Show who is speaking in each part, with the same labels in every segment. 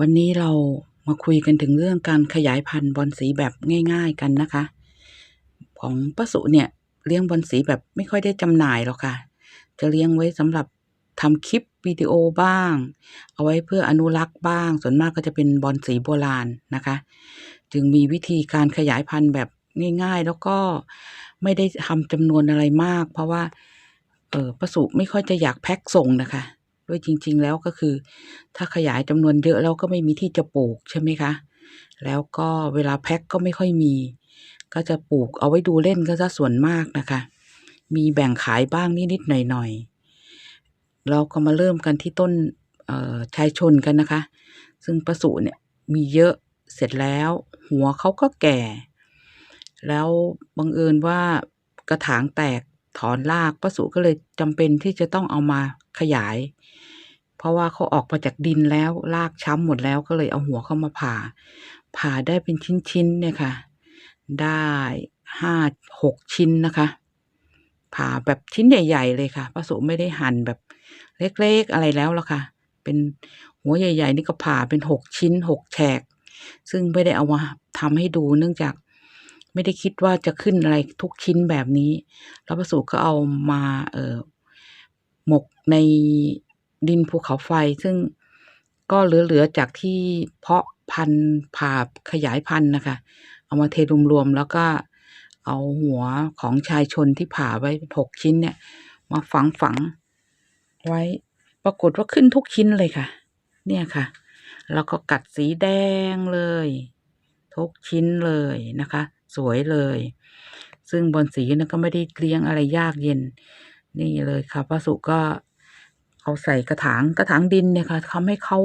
Speaker 1: วันนี้เรามาคุยกันถึงเรื่องการขยายพันธุ์บอลสีแบบง่าย ๆกันนะคะ ของป้าสุเนี่ยเลี้ยงบอลสีแบบไม่ค่อยได้จำหน่ายหรอกค่ะ จะเลี้ยงไว้สำหรับทำคลิปวิดีโอบ้าง เอาไว้เพื่ออนุรักษ์บ้าง ส่วนมากก็จะเป็นบอลสีโบราณนะคะ จึงมีวิธีการขยายพันธุ์แบบง่าย ๆ แล้วก็ไม่ได้ทำจำนวนอะไรมาก เพราะว่าเออป้าสุไม่ค่อยจะอยากแพ็คส่งนะคะ ด้วยจริง ๆ แล้วก็คือ ถ้าขยายจำนวนเยอะแล้วก็ไม่มีที่จะปลูกใช่ไหมคะ แล้วก็เวลาแพ็คก็ไม่ค่อยมี ก็จะปลูกเอาไว้ดูเล่นก็จะส่วนมากนะคะ มีแบ่งขายบ้างนิดๆหน่อยๆเราก็มาเริ่มกันที่ต้นชายชนกันนะคะ ซึ่งประสูเนี่ยมีเยอะเสร็จแล้ว หัวเขาก็แก่ แล้วบังเอิญว่ากระถางแตกถอนรากประสูก็เลยจำเป็นที่จะต้องเอามา ขยาย เพราะว่าเขาออกมาจากดินแล้วรากช้ำหมดแล้วก็เลยเอาหัวเข้ามาผ่า ผ่าได้เป็นชิ้นๆเนี่ยค่ะ ได้ห้าหกชิ้นนะคะ ผ่าแบบชิ้นใหญ่ ๆ เลยค่ะป้าสุไม่ได้หั่นแบบเล็กๆอะไรแล้วละค่ะ เป็นหัวใหญ่ ๆ นี่ก็ผ่าเป็นหกชิ้นหกแฉก ซึ่งไม่ได้เอามาทำให้ดูเนื่องจากไม่ได้คิดว่าจะขึ้นอะไรทุกชิ้นแบบนี้ แล้วป้าสุก็เอามาเออ หมกในดินภูเขาไฟ ซึ่งก็เหลือๆจากที่เพาะพันธุ์ผ่าขยายพันธุ์นะคะ เอามาเทรวมๆแล้วก็เอาหัวของชายชนที่ผ่าไว้หกชิ้นเนี่ย มาฝังฝังไว้ ปรากฏว่าขึ้นทุกชิ้นเลยค่ะ เนี่ยค่ะ แล้วก็กัดสีแดงเลย ทุกชิ้นเลยนะคะ สวยเลย ซึ่งบนสีนะก็ไม่ได้เลี้ยงอะไรยากเย็น นี่เลยค่ะป้าสุก็เอาใส่กระถางกระถางดินเนี่ยค่ะทำให้เขา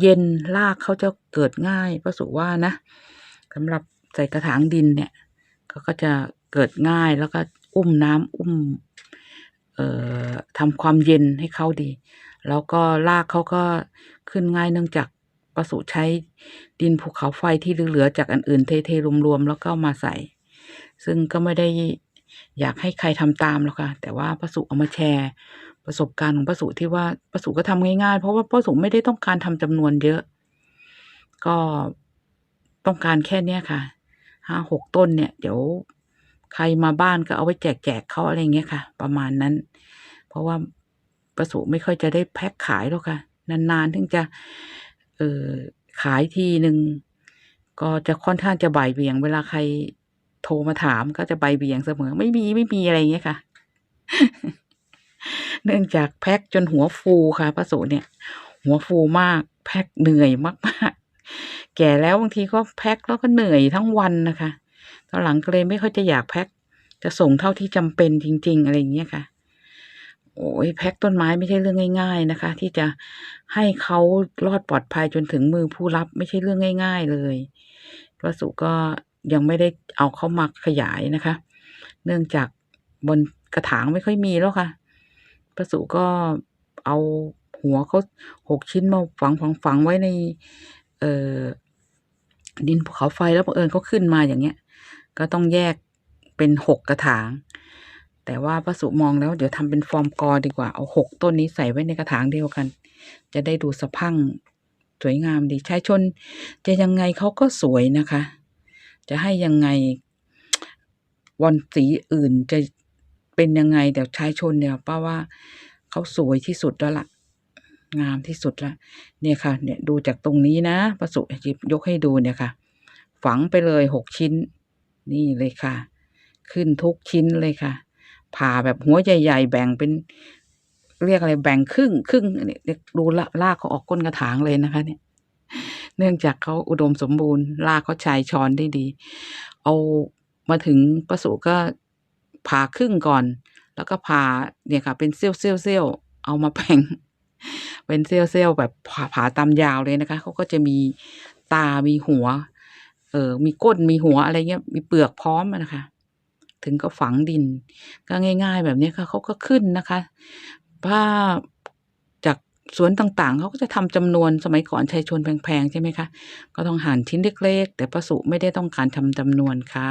Speaker 1: เย็นรากเขาจะเกิดง่ายป้าสุว่านะสำหรับใส่กระถางดินเนี่ยเขาก็จะเกิดง่ายแล้วก็อุ้มน้ำอุ้มเอ่อทำความเย็นให้เขาดี แล้วก็รากเขาก็ขึ้นง่ายเนื่องจากประสุใช้ดินภูเขาไฟที่เหลือๆจากอันอื่นเทๆรวมๆแล้วก็มาใส่ ซึ่งก็ไม่ได้ อยากให้ใครทำตามหรอกค่ะ แต่ว่าประสุเอามาแชร์ ประสบการณ์ของประสุที่ว่าประสุก็ทำง่ายๆ เพราะว่าประสุไม่ได้ต้องการทำจำนวนเยอะ ก็ต้องการแค่เนี้ยค่ะห้าหกต้นเนี่ย เดี๋ยวใครมาบ้านก็เอาไว้แจกแจกเขาอะไรเงี้ยค่ะ ประมาณนั้น เพราะว่าประสุไม่ค่อยจะได้แพ็คขายหรอกค่ะ นานๆถึงจะ เออขายทีหนึ่งก็จะค่อนข้างจะบ่ายเบี่ยง เวลาใคร โทรมาถามก็จะใบเบี่ยงเสมอ ไม่มีไม่มีอะไรเงี้ยค่ะ เนื่องจากแพ็คจนหัวฟูค่ะป้าสุเนี่ย หัวฟูมากแพ็คเหนื่อยมากๆ แก่แล้วบางทีก็แพ็คแล้วก็เหนื่อยทั้งวันนะคะตอนหลังก็เลยไม่ค่อยจะอยากแพ็คจะส่งเท่าที่จำเป็นจริง ๆ อะไรอย่างเงี้ยค่ะ โอ้ยแพ็คต้นไม้ไม่ใช่เรื่องง่าย ๆนะคะ ที่จะให้เขารอดปลอดภัยจนถึงมือผู้รับไม่ใช่เรื่องง่าย ๆ เลยป้าสุก็ ยังไม่ได้เอาเข้ามาขยายนะคะ เนื่องจากบนกระถางไม่ค่อยมีแล้วค่ะป้าสุก็เอาหัวเขาหกชิ้นมาฝังฝังฝังไว้ใน เอ่อดินภูเขาไฟแล้วบังเอิญเขาขึ้นมาอย่างเงี้ย ก็ต้องแยกเป็นหกกระถาง แต่ว่าป้าสุมองแล้วเดี๋ยวทำเป็นฟอร์มกอดีกว่าเอาหกต้นนี้ใส่ไว้ในกระถางเดียวกัน จะได้ดูสะพั่งสวยงามดีชายชน จะยังไงเขาก็สวยนะคะ จะให้ยังไงวันสีอื่นจะเป็นยังไงแต่ชายชนเนี่ยป้าว่าเขาสวยที่สุดแล้วล่ะ งามที่สุดละเนี่ยค่ะ เนี่ยดูจากตรงนี้นะประสุจิบยกให้ดูเนี่ยค่ะ ฝังไปเลยหกชิ้น นี่เลยค่ะ ขึ้นทุกชิ้นเลยค่ะ ผ่าแบบหัวใหญ่ๆแบ่งเป็นเรียกอะไรแบ่งครึ่งครึ่งเนี่ยดูละลากเขาออกก้นกระถางเลยนะคะเนี่ย เนื่องจากเขาอุดมสมบูรณ์ลากเขาชายช้อนได้ดี เอามาถึงประสุก็ผ่าครึ่งก่อน แล้วก็ผ่าเนี่ยค่ะ เป็นเซี่ยวเซี่ยวเซี่ยวเอามาแบ่งเป็นเซี่ยวเซี่ยวแบบผ่าผ่าตามยาวเลยนะคะเขาก็จะมีตา มีหัว เออมีก้น มีหัวอะไรเงี้ย มีเปลือกพร้อมนะคะ ถึงก็ฝังดิน ก็ง่าย ๆ แบบนี้ค่ะเขาก็ขึ้นนะคะ ถ้า สวนต่างๆ เขาก็จะทำจำนวนสมัยก่อนชายชนแพงๆ ใช่ไหมคะ ก็ต้องหั่นชิ้นเล็กๆ แต่ประสุไม่ได้ต้องการทำจำนวนค่ะ